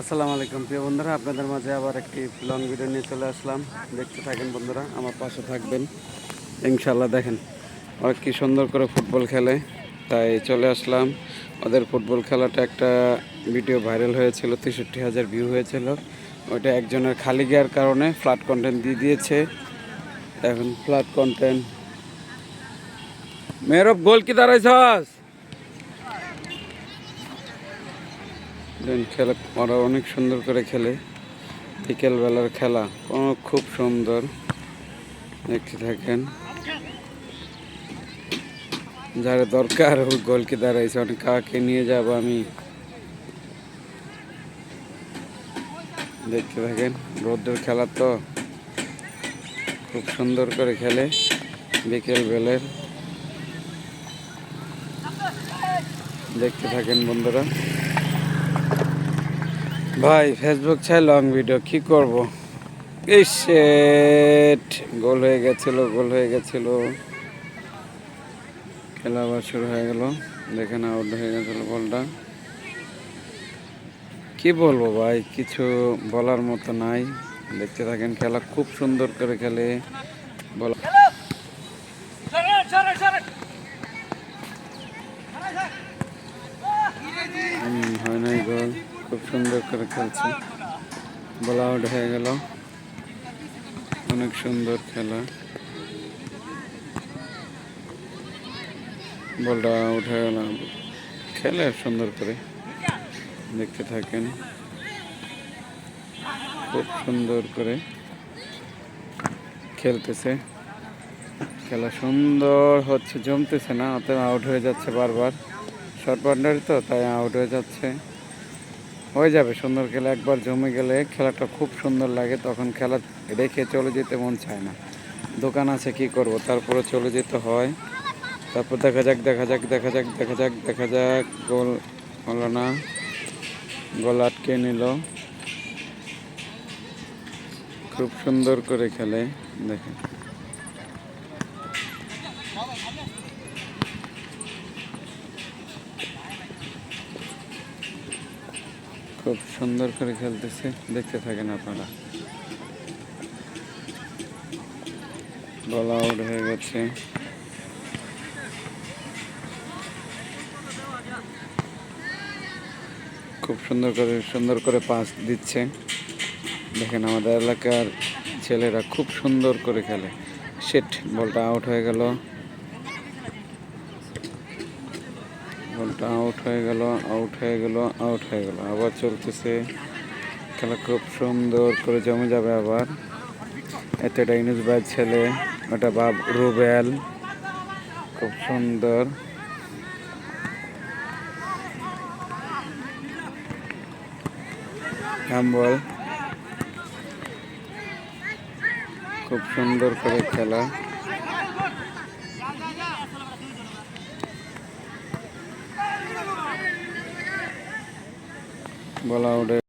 আসসালামু আলাইকুম। প্রিয় বন্ধুরা, আপনাদের মাঝে আবার একটি লং ভিডিও নিয়ে চলে আসলাম। দেখতে থাকেন বন্ধুরা, আমার পাশে থাকবেন। ইনশাল্লাহ দেখেন, ওরা কি সুন্দর করে ফুটবল খেলে। তাই চলে আসলাম। ওদের ফুটবল খেলাটা একটা ভিডিও ভাইরাল হয়েছিল, তেষট্টি হাজার ভিউ হয়েছিল। ওইটা একজনের খালি গিয়ার কারণে ফ্ল্যাট কন্টেন্ট দিয়ে দিয়েছে। এখন ফ্ল্যাট কন্টেন্ট মেহরব গোল কি দাঁড়াইছস খেলা ওরা অনেক সুন্দর করে খেলে। বিকেলবেলার খেলা খুব সুন্দর। দেখতে থাকেন। যারা দরকার ওই গোলকি দাঁড়াইছে অনেক কাকে নিয়ে যাব আমি। দেখতে থাকেন রোদ্রের খেলা তো খুব সুন্দর করে খেলে বিকেল বেলের দেখতে থাকেন বন্ধুরা। ভাই ফেসবুক চাই লং ভিডিও কি করব? এই সেট গোল হয়ে গেছিল গোল হয়ে গেছিল। খেলা আবার শুরু হয়ে গেল। দেখেন আউট হয়ে গেছিল বলটা। কি বলব ভাই, কিছু বলার মতো নাই। দেখতে থাকেন, খেলা খুব সুন্দর করে খেলে। বলা হুম, হয় নাই গোল খুব সুন্দর করে খেলছে। বল আউট হয়ে গেল। অনেক সুন্দর খেলা। বলটা হয়ে গেল। খেলে সুন্দর করে। দেখতে থাকেন। খুব সুন্দর করে খেলতেছে। খেলা সুন্দর হচ্ছে, জমতেছে না, অতএব আউট হয়ে যাচ্ছে বারবার। শর্ট বাউন্ডারি তো, তাই আউট হয়ে যাচ্ছে। হয়ে যাবে। সুন্দর খেলা, একবার জমে গেলে খেলাটা খুব সুন্দর লাগে, তখন খেলা রেখে চলে যেতে মন চায় না। দোকান আছে, কি করব? তারপরে চলে যেতে হয়। তারপর দেখা যাক দেখা যাক দেখা যাক দেখা যাক দেখা যাক, গোল হলো না। গোল আটকে নিল। খুব সুন্দর করে খেলে দেখেন খুব সুন্দর করে খেলতেছে। দেখতে থাকেন আপনারা। বল আউট হয়ে গেছে। খুব সুন্দর করে সুন্দর করে পাস দিচ্ছে। দেখেন আমাদের এলাকার ছেলেরা খুব সুন্দর করে খেলে। সেট বলটা আউট হয়ে গেল। বলটা আউট হয়ে গেল আউট হয়ে গেল আউট হয়ে গেল। আবার চলতেছে। খেলা খুব সুন্দর করে জমে যাবে আবার। এতে একটা ইনুস ভাইয়ের ছেলে ওটা বাব রুবেল। খুব সুন্দর। হ্যাম্বল খুব সুন্দর করে খেলা। বলা উঠে